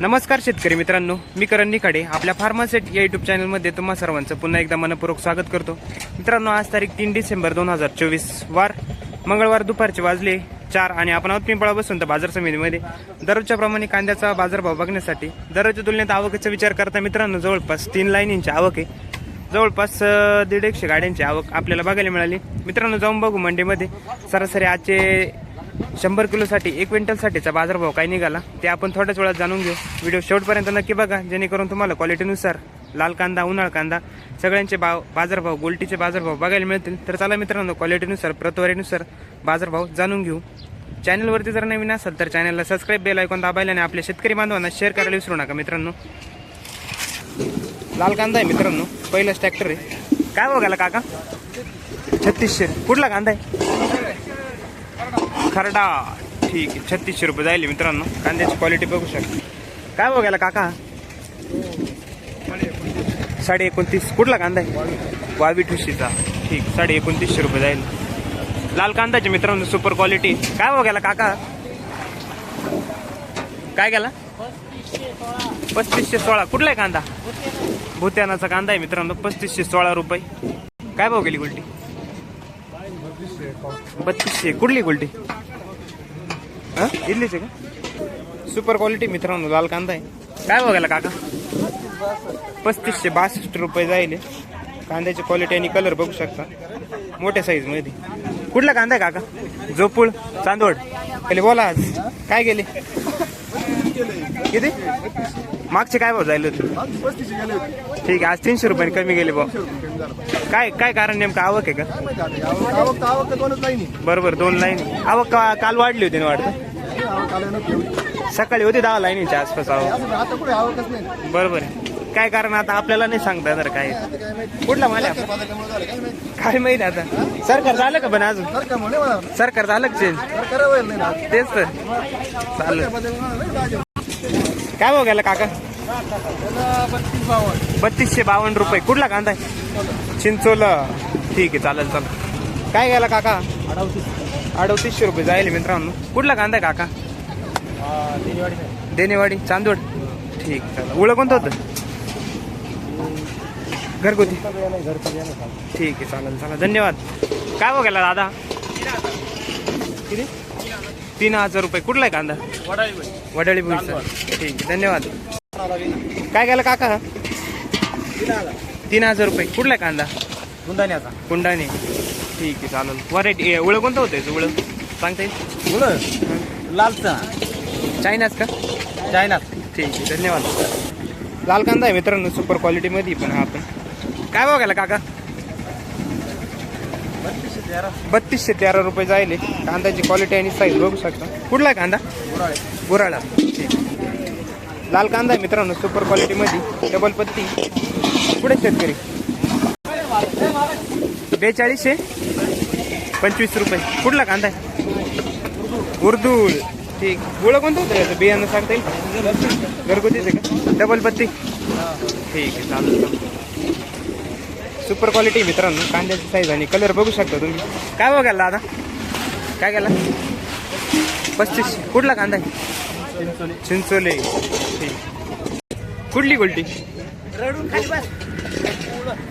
नमस्कार शेतकरी मित्रांनो मी करण निखाडे. आपल्या फार्मासेट या युट्यूब चॅनलमध्ये तुम्हा सर्वांचं पुन्हा एकदा मनपूर्वक स्वागत करतो. मित्रांनो आज तारीख तीन डिसेंबर दोन हजार चोवीस. वार मंगळवार दुपारचे वाजले चार आणि आपण आहोत पिंपळा बसून तर बाजार समितीमध्ये. दररोजच्या प्रमाणे कांद्याचा बाजारभाव बघण्यासाठी दररोजच्या तुलनेत आवकेचा विचार करता मित्रांनो जवळपास तीन लाईनींची आवक आहे. जवळपास दीड एकशे गाड्यांची आवक आपल्याला बघायला मिळाली. मित्रांनो जाऊन बघू मंडीमध्ये सरासरी आजचे शंभर किलोसाठी एक क्विंटलसाठीचा बाजारभाव काय निघाला ते आपण थोड्याच वेळात जाणून घेऊ. व्हिडिओ शेवटपर्यंत नक्की बघा जेणेकरून तुम्हाला क्वालिटीनुसार लाल कांदा उन्हाळ कांदा सगळ्यांचे भाव बाजारभाव गोल्टीचे बाजारभाव बघायला मिळतील. तर चला मित्रांनो क्वालिटीनुसार प्रतवारीनुसार बाजारभाव जाणून घेऊ. चॅनलवरती जर नवीन असाल तर चॅनलला सबस्क्राईब बेल ऐकून दाबायला आणि आपल्या शेतकरी बांधवांना शेअर करायला विसरू नका मित्रांनो. लाल कांदा आहे मित्रांनो पहिलाच ट्रॅक्टर आहे. काय बघायला काका? छत्तीसशे. कुठला कांदा आहे? खरडा. ठीक आहे छत्तीसशे रुपये जाईल मित्रांनो. कांद्याची क्वालिटी बघू शकता. काय बघायला काका? साडे एकोणतीस कुठला कांदा आहे? वावी ठुशीचा. ठीक साडे एकोणतीसशे रुपये जाईल लाल कांदाचे मित्रांनो सुपर क्वालिटी काय बघायला काका? काय गेला? पस्तीसशे सोळा. कुठला आहे कांदा? भूत्यानाचा कांदा आहे मित्रांनो पस्तीसशे सोळा रुपये. काय भाव गेली गुलटी? बत्तीसशे. कुठली गुलटी हा? इडलीच आहे का? सुपर क्वालिटी मित्रांनो लाल कांदा आहे. काय बघायला काका? पस्तीसशे बासष्ट रुपये जाईल. कांद्याची क्वालिटी आणि कलर बघू शकता. मोठ्या साईजमध्ये. कुठला कांदा आहे काका? जोपूळ चांदोड पहिले बोला आज. काय गेले? किती? मागचे काय भाव जायला होते? ठीक आहे आज तीनशे रुपये कमी गेले भाऊ काय काय कारण नेमकं? आवक आहे का? बरोबर दोन लाईन. आवक का- काल वाढली होती ना वाटतं? सकाळी होती दहा लाईनीच्या आसपास आवक. बरोबर आहे. काय कारण आता आपल्याला नाही सांगता येणार काय? आता काय कुठला माल आहे काय आपला? काय माहिती आता? सरकार झालं का पण अजून? सरकार झालं का चेंज तेच तर. चालेल. काय भाव गेला काका? बत्तीसशे बावन्न रुपये. कुठला कांदा आहे? चिंचोला. ठीक आहे चालेल चालेल. काय गेला काका? अडवतीसशे रुपये जाईल मित्रांनो. कुठला कांदा आहे काका? देनेवाडी चांदोड ठीक चालेल. उळं कोणतं होतं? घरगुती. ठीक आहे चालेल चालेल. धन्यवाद. काय भाव गेला दादा? किती? तीन हजार रुपये. कुठला आहे कांदा? वडाळी भुईचा ठीक आहे धन्यवाद. काय गेला काका? तीन हजार रुपये. कुठला आहे कांदा? गुंडाण्याचा कुंडाने ठीक आहे चालेल. व्हरायटी उळं कोणतं होतं याचं उळं? सांगता येईल? मुलं लालचा. चायनाच का? चायना ठीक आहे धन्यवाद. लाल कांदा आहे मित्रांनो सुपर क्वालिटीमध्ये पण हा आपण काय बघायला काका? बत्तीसशे तेरा रुपये जाईल हे. कांद्याची क्वालिटी आणि साईज बघू शकता. कुठला कांदा? गुराळे. लाल कांदा आहे मित्रांनो सुपर क्वालिटीमध्ये डबल पत्ती. पुढे शेतकरी? बेचाळीसशे? पंचवीस रुपये. कुठला कांदा आहे? उर्दूळ ठीक. गुळ कोणतं होतं याचं? बियाणं सांगता येईल? घरगुतीच आहे का? डबल पत्ती. ठीक आहे चालेल. सुपर क्वालिटी मित्रांनो. कांद्याची साईज आणि कलर बघू शकता तुम्ही. काय बघायला दादा काय केला पस्तीस. कुठला कांदा आहे? चिंचोले. कुठली गुलटी?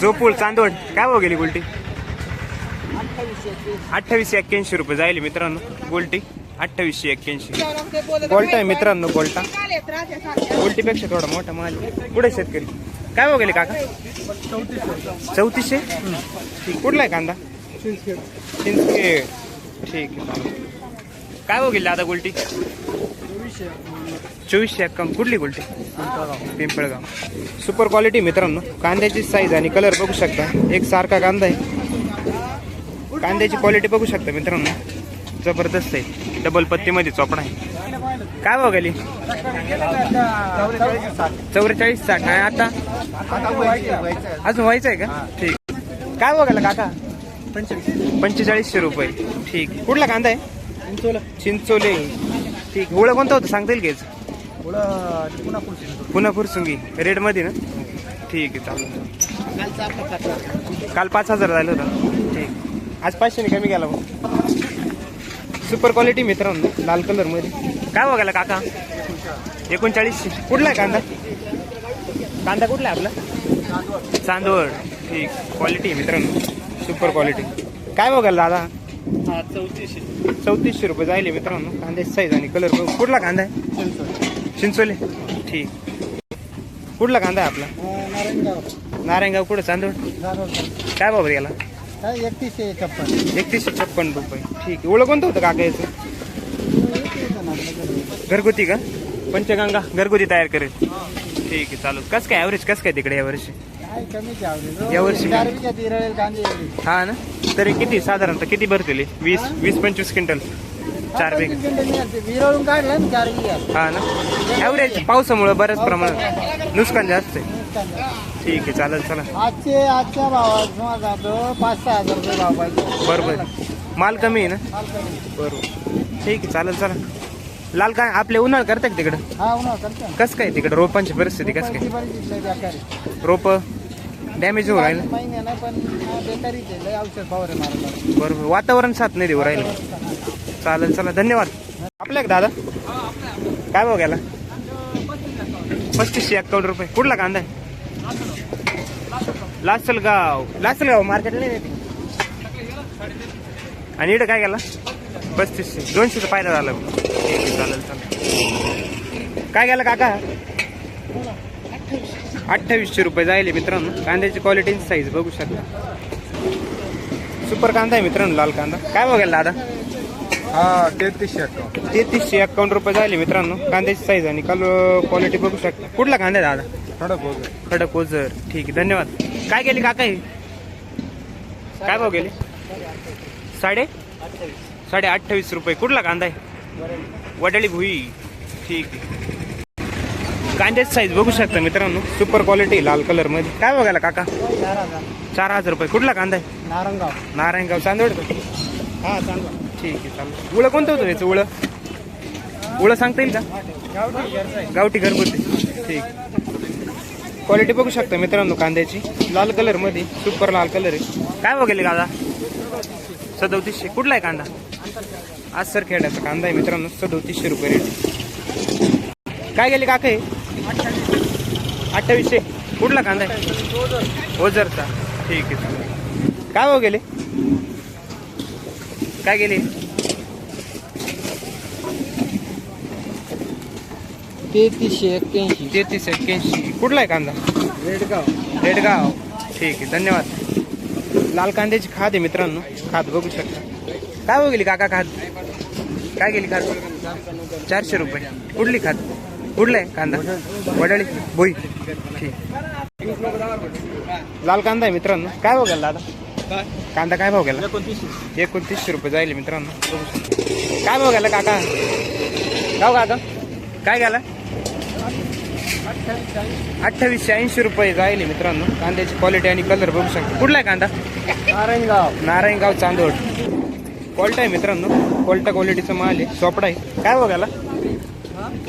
जोपूळ चांदवड. काय भाव गेली गुलटी? अठ्ठावीसशे एक्क्याऐंशी रुपये जाईल मित्रांनो. गोल्टी. अठ्ठावीसशे एक्क्याऐंशी. गोल्टा आहे मित्रांनो गोल्टा. गोल्टीपेक्षा थोडा मोठा माल आहे. शेतकरी? काय भाव गेले काका? चौतीसशे? कुठला आहे कांदा? चिंचके ठीक आहे. काय भाव गेले आता गोल्टी? चोवीसशे एक्कावन्न. कुठली गोल्टी? पिंपळगाव. सुपर क्वालिटी मित्रांनो. कांद्याची साईज आणि कलर बघू शकता. एक सारखा कांदा आहे. कांद्याची क्वालिटी बघू शकता मित्रांनो. जबरदस्त आहे. डबल पत्तीमध्ये चोपडा आहे. काय भाव गेली? चौवेचाळीस साठ. नाही आता? अजून व्हायचं आहे का? ठीक. काय बघायला काका? पंचेचाळीसशे रुपये. ठीक. कुठला कांदा आहे? चिंचोले. ठीक. गोळा कोणतं होतं? सांगता येईल घ्यायचं पुन्हा पुन्हा फुरसुंगी रेडमध्ये ना? ठीक आहे चालेल. काल पाच हजार झालं होतं. ठीक. आज पाचशेने कमी गेला भाऊ. सुपर क्वालिटी मित्रांनो लाल कलरमध्ये. काय बघायला काका? एकोणचाळीसशे कुठला आहे कांदा? कांदा कुठला आहे आपला? चांदवड. ठीक. क्वालिटी आहे मित्रांनो. सुपर क्वालिटी काय बघाल दादा? चौतीसशे चौतीसशे रुपये जायले मित्रांनो. कांद्याची साईज आणि कलर बघ. कुठला कांदा आहे? चिंचोले ठीक. कुठला कांदा आहे आपला? नारायणगाव. नारायणगाव कुठं? चांदवड. काय बाबा याला काय एकतीसशे छप्पन. एकतीसशे छप्पन रुपये. ठीक आहे. ओळख कोणतं होतं काका याचं? घरगुती का? पंचगंगा घरगुती तयार करेल. ठीक आहे चालू कसं काय ॲव्हरेज कसं काय तिकडे यावर्षी काय आवडेल यावर्षी चार विचार तिरळेल कांदे एवढे. हा ना? तरी किती साधारणतः किती भरतील? वीस वीस पंचवीस क्विंटल. चार हा, बेग पंचवीस क्विंटल निघाल. विरळून काढलं ना चार हा ना? ॲव्हरेज पावसामुळे बऱ्याच प्रमाणात नुकसान जास्त आहे. ठीक आहे चालेल चला. आजचे आजच्या भावात समज जातो पाच सहा हजार रुपये भाव पाहिजे. बरोबर. माल कमी आहे ना? माल कमी. बरोबर. ठीक आहे चालेल चला. लाल काय आपले उन्हाळ करतात तिकडं? हा उन्हा करतो ना. कसं काय तिकडं? रोपांची परिस्थिती कसं काय. रोप डॅमेज होऊ राहिलं. महिने नाही पण हा, बेकारीच आहे लय औषध फवारे बरोबर. वातावरण साथ नाही देऊ राहिलं. चालेल चला धन्यवाद. आपल्या का दादा? काय भाव गेला? पस्तीसशे एक्कावन्न रुपये. कुठला कांदा आहे? लासलगाव. लासलगाव नाही देते. आणि इकडं काय गेला पस्तीसशे. दोनशेचा फायदा झाला. चालेल चालेल काय गेला काका? अठ्ठावीसशे रुपये जायले मित्रांनो. कांद्याची क्वालिटी साईज बघू शकता. सुपर कांदा आहे मित्रांनो लाल कांदा. काय बघायला दादा? हा तेहतीसशे अकाउंट तेहतीसशे अकाउंट रुपये झाले मित्रांनो. कांद्याची साईज आणि काल क्वालिटी बघू शकता. कुठला कांदा दादा? खडक ओझर ठीक आहे धन्यवाद. काय गेली काका हे? काय भाव गेले? साडे? साडे अठ्ठावीस रुपये. कुठला कांदा आहे? वडाळी भुई. ठीक आहे. कांद्याची साईज बघू शकता मित्रांनो. सुपर क्वालिटी लाल कलरमध्ये. काय बघायला काका? चार हजार रुपये. कुठला कांदा आहे? नारंगाव. नारायणगाव चांदवड हा ठीक आहे चालेल. उळं कोणतं होतं याचं उळं? उळं सांगता येईल का. गावठी घरगुती. ठीक. क्वालिटी बघू शकता मित्रांनो कांद्याची. लाल कलरमध्ये सुपर लाल कलर आहे. काय बघेल कांदा सदोतीसशे. कुठला आहे कांदा? आज सर खेड्याचा कांदा आहे मित्रांनो सदोतीसशे रुपये रेट काय गेले काका हे? अठ्ठावीसशे. कुठला कांदा आहे? ओझरचा. ठीक आहे. चालेल काय भाव गेले? काय गेले? तेहतीसशे एक्क्याऐंशी. तेहतीस एक्क्याऐंशी. कुठला आहे कांदा? रेडगाव. रेडगाव. ठीक आहे धन्यवाद. लाल कांद्याची खाद आहे मित्रांनो. खाद बघू शकता. काय बघितली काका खाद? काय गेली खाद? चारशे रुपये. कुठली खाद? कुठला आहे कांदा? वडाळी. बोई ठीक. लाल कांदा आहे मित्रांनो. काय बघाल दादा? कांदा काय भाव गेला? एकोणतीसशे रुपये जाईल मित्रांनो. काय भाव गेला काका? गाव काका काय गेला? अठ्ठावीसशे ऐंशी रुपये जाईल मित्रांनो. कांद्याची क्वालिटी आणि कलर बघू शकता. कुठला आहे कांदा? नारायणगाव. नारायणगाव चांदोड कोल्टा आहे मित्रांनो. कोल्टा क्वालिटीचा माल आहे. सोपडा आहे. काय बघायला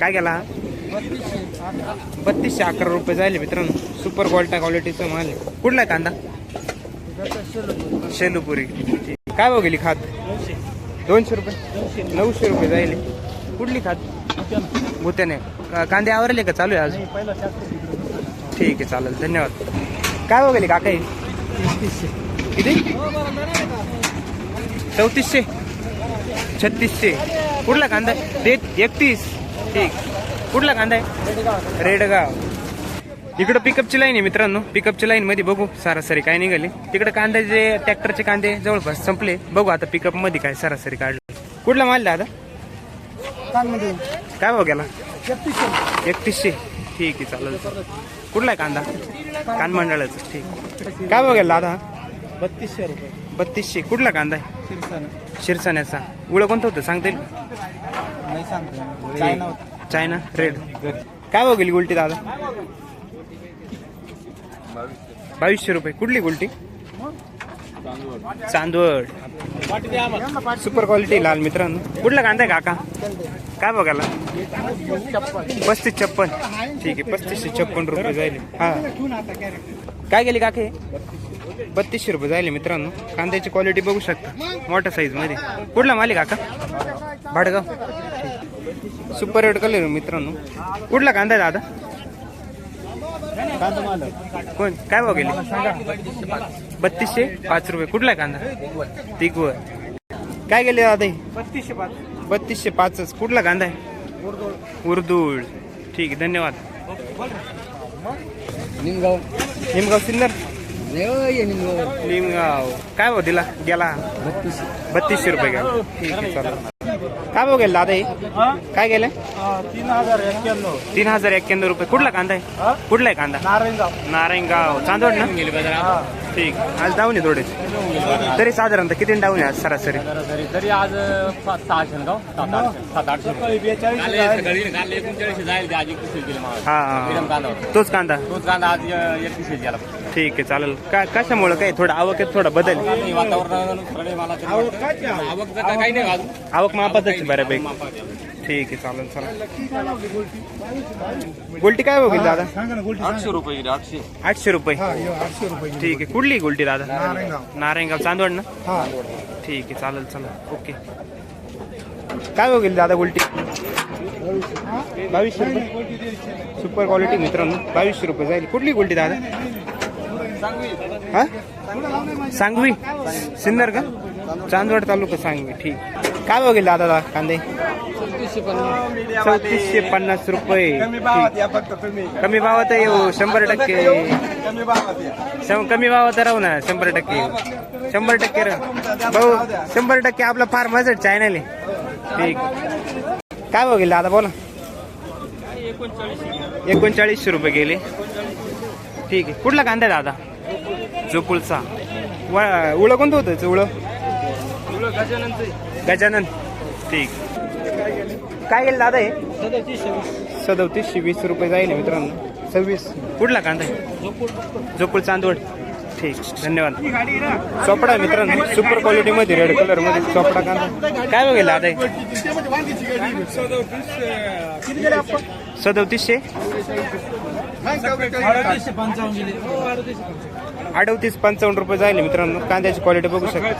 काय गेला? हा बत्तीसशे अकरा रुपये जाईल मित्रांनो. सुपर क्वालिटा क्वालिटीचा माल आहे. कुठला आहे कांदा? शेलूपुरी. काय गेली खात? दोनशे रुपये. नऊशे रुपये जाईल कुठली खात? भूत्याने का- कांदे आवरले का? चालू आहे आज? ठीक आहे चालेल. धन्यवाद. काय भाव गेली काका हे? किती? चौतीसशे. छत्तीसशे. कुठला कांदा? ते एकतीस. ठीक. कुठला कांदा आहे? रेडगाव. इकडं पिकअपची लाईन आहे मित्रांनो. पिकअपची लाईन मध्ये बघू. सरासरी काय निघाली. तिकडे कांद्याचे ट्रॅक्टरचे कांदे जवळपास संपले. बघू आता पिकअपमध्ये काय सरासरी काढलं. कुठला माल दादा? कानमध्ये काय भाव गेला? एकतीसशे. ठीक आहे चालेल कुठला आहे कांदा? कान मंडळाचं ठीक. काय गेला दादा? बत्तीसशे रुपये. बत्तीसशे. कुठला कांदा आहे? शिरसाण्याचा. उळं कोणतं होतं? सांगता येईल? China red. काय गेली गुलटी दादा? बावीसशे रुपये. कुठली गुलटी चांदवड. सुपर क्वालिटी लाल मित्रांनो. कुठला कांदा आहे काका? काय बघायला? पस्तीस छप्पन. ठीक आहे पस्तीसशे छप्पन रुपये जाईल हा. काय गेली काके? बत्तीसशे रुपये जाईल मित्रांनो. कांद्याची क्वालिटी बघू शकता. मोठ्या साईजमध्ये. कुठला मालिक काका? भाडगाव. सुपर रेड कलर मित्रांनो. कुठला कांदा आहे दादा? माल. कोण? काय भाव गेले? बत्तीसशे पाच रुपये. कुठला आहे कांदा? तिकवर काय गेले दादा हे? बत्तीसशे पाच. बत्तीसशे पाचच. कुठला कांदा आहे? उर्दूळ ठीक आहे धन्यवाद. निमगाव. निमगाव सिन्नर? निमगाव. निमगाव. काय भाव दिला? गेला? बत्तीस बत्तीसशे रुपये गेला. ठीक आहे काय भाव गेला दादा हे? काय गेलं? तीन हजार एक्क्याण्णव. तीन हजार एक्क्याण्णव रुपये. कुठला कांदा आहे? कुठला आहे कांदा? नारायणगाव. नारायणगाव. चांदवड ना? ठीक. आज डाऊन आहे थोडे तरी साधारणतः किती डाऊन आहे आज सरासरी? सरासरी. तरी आज पाच सहा सात आठशे. सात आठशे जाईल ते आज एकतीसशे गेले हा हा कांदा होता. तोच कांदा? तोच कांदा आज एकतीसशे गेला. ठीक आहे चालेल. का कशामुळं काय थोडं आवकेत थोडा बदल? वातावरणानुसार मला तरी वाटतं. आवक जरा काही नाही आवक मापातच आहे बऱ्यापैकी. ठीक आहे चालेल चालेल गोल्टी काय बघेल दादा? आठशे रुपये गेले आठशे. आठशे रुपये. आठशे रुपये ठीक आहे कुठली गोल्टी दादा? नारायणगाव. चांदवड ना? हा. ठीक आहे चालेल चालेल ओके. काय बघेल दादा गोल्टी? बावीसशे रुपये. सुपर क्वालिटी मित्रांनो बावीसशे रुपये जाईल. कुठली गोल्टी दादा? हा? सांगवी. सिन्नर का? चांदवड तालुका सांगवी ठीक. काय बघेल दादा दा कांदे? चौतीसशे पन्नास रुपये. कमी भावात येऊ शंभर टक्के. कमी भावात राहू ना शंभर टक्के. शंभर टक्के राहू. भाऊ शंभर टक्के आपला फार मजट चॅनल आहे ठीक. काय बघेल दादा बोला. एकोणचाळीसशे रुपये गेले. ठीक आहे. कुठला कांदा आहे दादा? जोपुलचा व उळं कोणतं होतं उळं? गजानन. ठीक. काय गेलं दादा हे? सदतीसशे वीस रुपये जाईल मित्रांनो. सव्वीस. कुठला कांदा आहे? जोपूळ चांदवड. ठीक. धन्यवाद. चोपडा मित्रांनो. सुपर क्वालिटी मध्ये रेड कलरमध्ये चोपडा कांदा. काय बघेल दादा हे? सदोतीसशे? अडतीस पंचावन्न रुपये जाईल मित्रांनो. कांद्याची क्वालिटी बघू शकता.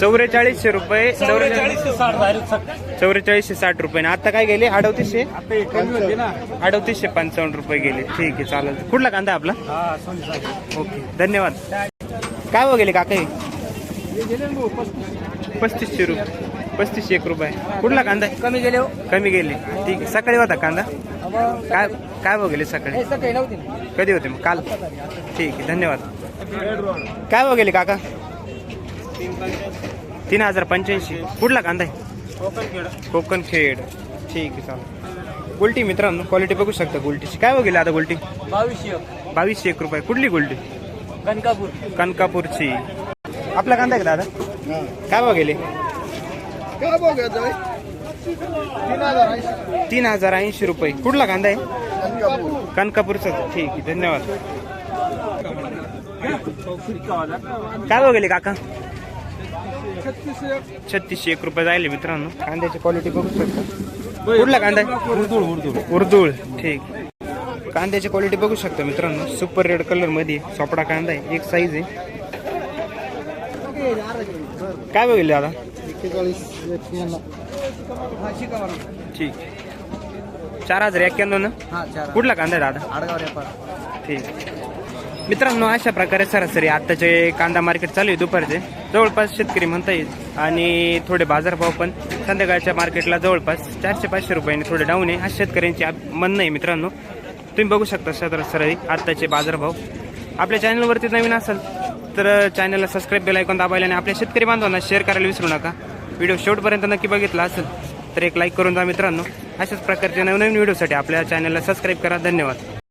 चौवेचाळीसशे रुपये चौवेचाळीसशे साठ रुपये. आणि आता काय गेले? अडतीसशे? अडतीसशे पंचावन्न रुपये गेले. ठीक आहे चालेल. कुठला कांदा आपला? ओके धन्यवाद. काय हो? गेले काका? पस्तीसशे. रुपये पस्तीसशे एक रुपये. कुठला कांदा? कमी गेले हो. कमी गेले. ठीक आहे सकाळी होता कांदा? काय काय हो सकाळी? सकाळी नव्हती कधी होते मग? काल. ठीक आहे धन्यवाद. काय गेले काका? तीन हजार पंच्याऐंशी. कुठला कांदा आहे? कोकण खेड. ठीक आहे चालेल. गुलटी मित्रांनो क्वालिटी बघू शकता गुलटीची. काय बघेल आता गुलटी? बावीसशे बावीसशे एक रुपये. कुठली गुलटी? कनकापूर. कनकापूरची. आपला कांदा आहे का दादा? काय बघेले काय बघा तीन हजार ऐंशी रुपये. कुठला कांदा आहे? कनकापूर कनकापूरचा. ठीक आहे धन्यवाद. काय बघेले काका? छत्तीसशे एक रुपये जायले मित्रांनो. कांद्याची क्वालिटी बघू शकता. कुठला कांदा आहे? उर्दूळ उर्दूळ. उर्दूळ. ठीक कांद्याची क्वालिटी बघू शकता मित्रांनो. सुपर रेड कलरमध्ये सोपडा कांदा आहे. एक साईज आहे. काय बघितले दादा? ठीक. चार हजार एक्क्याण्णव ना? हा चार कुठला कांदा आहे दादा? आडगाव ठीक. मित्रांनो अशा प्रकारे सरासरी आत्ताचे कांदा मार्केट चालू आहे दुपारचे. जवळपास शेतकरी म्हणता येईल आणि थोडे बाजारभाव पण संध्याकाळच्या मार्केटला जवळपास चारशे पाचशे रुपयाने थोडे डाऊन आहे. अशा शेतकऱ्यांची आप- म्हणणं आहे मित्रांनो. तुम्ही बघू शकता सरासरी आत्ताचे बाजारभाव आपल्या चॅनलवरती नवीन असाल तर चॅनलला सबस्क्राईब बेल ऐकून दाबायला आणि आपल्या शेतकरी बांधवांना शेअर करायला विसरू नका. व्हिडिओ शेवटपर्यंत नक्की बघितला असेल तर एक लाईक करून जा मित्रांनो. अशाच प्रकारच्या नवनवीन व्हिडिओसाठी आपल्या चॅनलला सबस्क्राईब करा. धन्यवाद.